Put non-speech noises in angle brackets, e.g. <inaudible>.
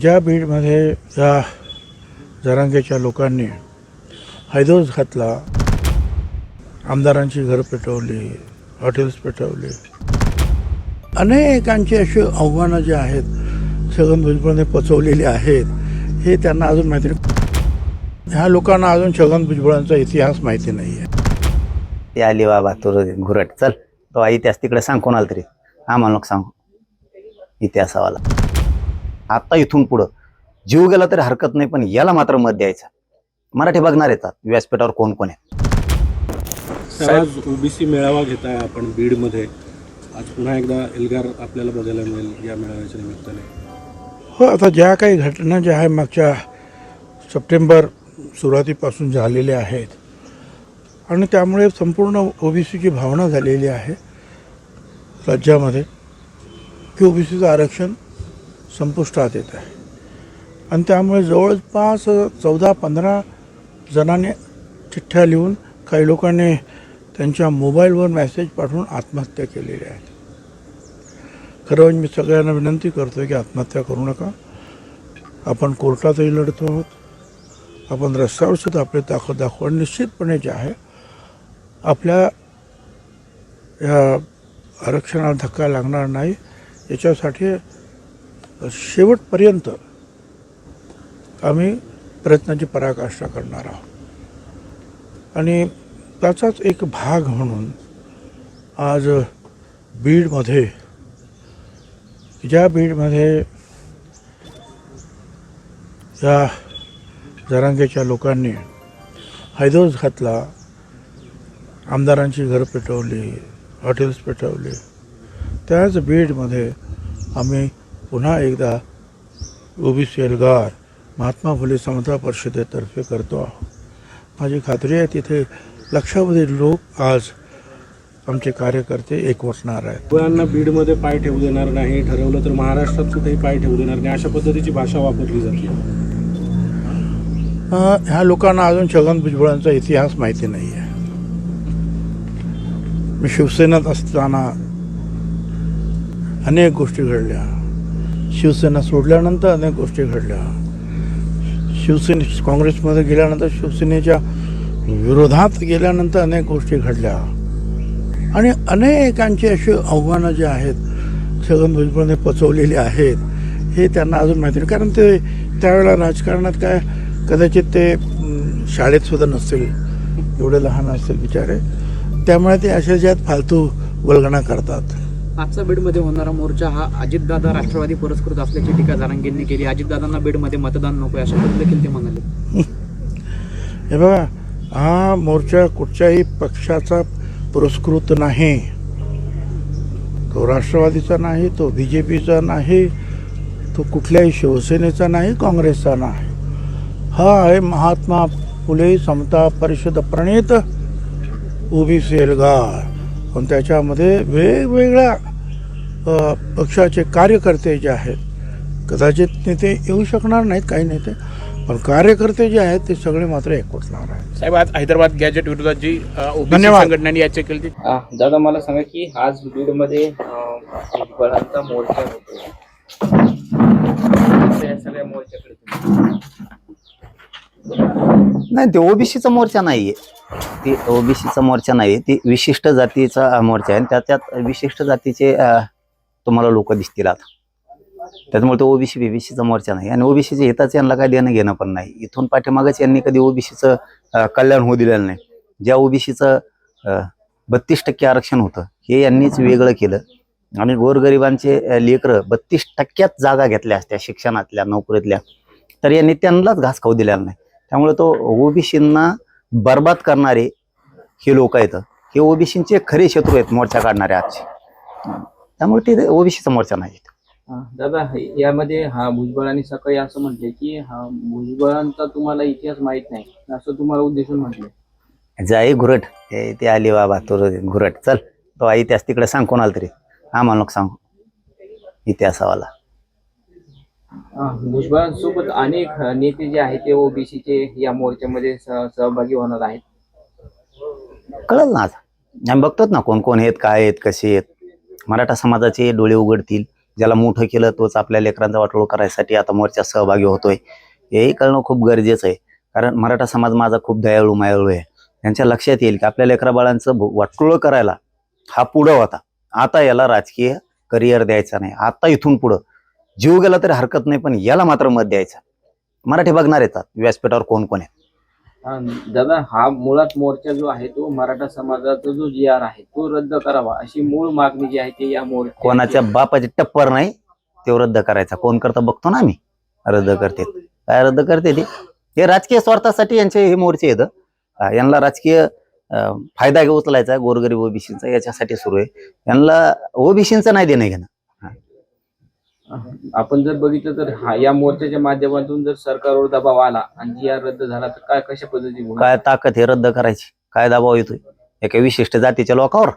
ज्या बीडमध्ये या जरांगेच्या लोकांनी हैदोस घातला आमदारांची घरं पेटवली हॉटेल्स पेटवली अनेकांची अशी आव्हानं जे आहेत छगन भुजबळने पचवलेली आहेत हे त्यांना अजून माहिती नाही. ह्या लोकांना अजून छगन भुजबळांचा इतिहास माहिती नाही आहे ते आली बाबा तुर घुरट. चल तो इतिहास तिकडे सांग कोणाला तरी. आम्हाला सांग. इतिहासावाला. आता इथून पुढं. जीव गेला तरी हरकत नाही पण याला मात्र मत द्यायचं. मराठी बघणार येतात व्यासपीठावर कोण कोण आहे. आज ओबीसी मेळावा घेत आहे आपण बीडमध्ये. आज पुन्हा एकदा एल्गार आपल्याला बघायला मिळेल या मेळाव्याच्या निमित्ताने. हो आता ज्या काही घटना ज्या आहे मागच्या सप्टेंबर सुरुवातीपासून झालेल्या आहेत. आणि त्यामुळे संपूर्ण ओबीसीची भावना झालेली आहे राज्यामध्ये की ओबीसीचं आरक्षण संपुष्टात येत आहे. आणि त्यामुळे जवळपास चौदा पंधरा जणांनी चिठ्ठ्या लिहून काही लोकांनी त्यांच्या मोबाईलवर मेसेज पाठवून आत्महत्या केलेल्या आहेत खरं म्हणजे मी सगळ्यांना विनंती करतो की आत्महत्या करू नका. आपण कोर्टातही लढतो आहोत. आपण रस्त्यावर सुद्धा आपले दाखव दाखव आणि निश्चितपणे जे आहे आपल्या या आरक्षणाला धक्का लागणार नाही. याच्यासाठी शेवटपर्यंत आम्ही प्रयत्नाची पराकाष्ठा करणार आहोत. आणि त्याचाच एक भाग म्हणून आज बीडमध्ये ज्या बीडमध्ये या जरांगेच्या लोकांनी हैदोस घातला आमदारांची घरं पेटवली हॉटेल्स पेटवली त्याच बीडमध्ये आम्ही पुन्हा एकदा ओबीसी एल्गार महात्मा फुले समता परिषदेतर्फे करतो आहोत. माझी खात्री आहे तिथे लक्षावधी लोक आज आमचे कार्यकर्ते एकवटणार आहेत. मुलांना बीडमध्ये पाय ठेवू देणार नाही ठरवलं तर महाराष्ट्रात कुठेही पाय ठेवू देणार नाही अशा पद्धतीची भाषा वापरली जाते. ह्या लोकांना अजून छगन भुजबळांचा इतिहास माहिती नाही आहे. मी शिवसेनेत असताना अनेक गोष्टी घडल्या. शिवसेना सोडल्यानंतर अनेक गोष्टी घडल्या. शिवसेने काँग्रेसमध्ये गेल्यानंतर शिवसेनेच्या विरोधात गेल्यानंतर अनेक गोष्टी घडल्या. आणि अनेकांची अशी आव्हानं जी आहेत छगन भुजबळने पचवलेली आहेत हे त्यांना अजून माहिती नाही. कारण ते त्यावेळेला राजकारणात काय कदाचित ते शाळेतसुद्धा शाळेत सुद्धा नसतील. एवढे लहान असतील बिचारे. त्यामुळे ते अशा ज्यात फालतू वल्गणा करतात. आजचा बीडमध्ये होणारा मोर्चा हा अजितदादा राष्ट्रवादी पुरस्कृत असल्याची टीका जारांगेंनी केली. अजितदादांना बीडमध्ये मतदान नको अशा पद्धती देखील ते म्हणाले. <laughs> हे बघा हा मोर्चा कुठच्याही पक्षाचा पुरस्कृत नाही. तो राष्ट्रवादीचा नाही तो बी जे पीचा नाही तो कुठल्याही शिवसेनेचा नाही काँग्रेसचा नाही. हा आहे महात्मा फुले समता परिषद प्रणीत ओबीसी एल्गार पण त्याच्यामध्ये वेगवेगळ्या पक्षाचे कार्यकर्ते जे आहेत कदाचित नेते येऊ शकणार नाहीत काही नेते पण कार्यकर्ते जे आहेत ते सगळे मात्र एकवटणार आहेत. साहेब आज हैदराबाद गॅजेट विरोधात जी. संघटनांनी याचिका केली दादा मला सांगा की आज बीडमध्ये अ, भुजबळांचा मोर्चा होतो. या सगळ्या मोर्चाकडे नाही ते ओबीसीचा मोर्चा नाहीये. ती ओबीसीचा मोर्चा नाही ती विशिष्ट जातीचा मोर्चा आहे. आणि त्याच्यात विशिष्ट जातीचे तुम्हाला लोक दिसतील आता. त्याच्यामुळे तो ओबीसी बीबीसीचा मोर्चा नाही. आणि ओबीसीच्या हिताचं यांना काय देणं घेणं पण नाही. इथून पाठीमागच यांनी कधी ओबीसीचं कल्याण होऊ दिलेलं नाही. ज्या ओबीसीचं बत्तीस टक्के आरक्षण होतं हे यांनीच वेगळं केलं. आणि गोरगरिबांचे लेकर लेकरं बत्तीस टक्क्यात जागा घेतल्या असत्या शिक्षणातल्या नोकरीतल्या. तर यांनी त्यांनाच घास खाऊ दिलेला नाही. त्यामुळे तो ओबीसींना बर्बाद करणारे हे लोक आहेत. हे ओबीसींचे खरे शत्रू आहेत मोर्चा काढणारे आजचे. त्यामुळे ते ओबीसीचा मोर्चा नाही दादा यामध्ये हा भुजबळांनी सकाळी असं म्हटले की हा भुजबळांचा तुम्हाला इतिहास माहीत नाही असं तुम्हाला उद्देशून म्हटले. जाई घुरट. हे ते आली बाबा तुर घुरट. चल तो इतिहास तिकडे सांग कोणाला तरी. आम्हाला नको सांगू. इतिहासावाला. भुजबळांसोबत अनेक नेते जे आहेत ते ओबीसीचे या मोर्चामध्ये सहभागी होणार आहेत. कळलं ना आता. आम्ही बघतोच ना कोण कोण आहेत काय आहेत कसे आहेत. मराठा समाजाचे डोळे उघडतील. ज्याला मोठं केलं तोच आपल्या लेकरांचा वाटोळ करायसाठी आता मोर्चा सहभागी होतोय. हेही कळणं खूप गरजेचं आहे. कारण मराठा समाज माझा खूप दयाळू मायाळू आहे. त्यांच्या लक्षात येईल की आपल्या लेकरा बाळांचं वाटोळ करायला हा पुढं होता. आता याला राजकीय करिअर द्यायचा नाही. आता इथून पुढं. जीव गेला तरी हरकत नाही पण याला मात्र मत द्यायचा. मराठी बघणार येतात व्यासपीठावर कोण कोण आहे दादा हा मुळात मोर्चा जो आहे तो मराठा समाजाचा जो जी आर आहे तो रद्द करावा अशी मूळ मागणी जी आहे ती या मोर्चा कोणाच्या बापाचे टप्पर नाही तो रद्द करायचा. कोण करता बघतो ना आम्ही. रद्द करते. काय रद्द करते ते? हे राजकीय स्वार्थासाठी यांचे हे मोर्चे येतं यांना राजकीय फायदा घे उचलायचा गोरगरीब ओबीसीचा याच्यासाठी सुरू आहे. यांना ओबीसीचं नाही देणं घेणं. आपण जर बघितलं तर हा या मोर्चाच्या माध्यमातून जर सरकारवर दबाव आला आणि जी आर रद्द झाला तर काय कशा पद्धतीने काय ताकद हे रद्द करायची? काय दबाव येतोय? एका विशिष्ट जातीच्या लोकांवर?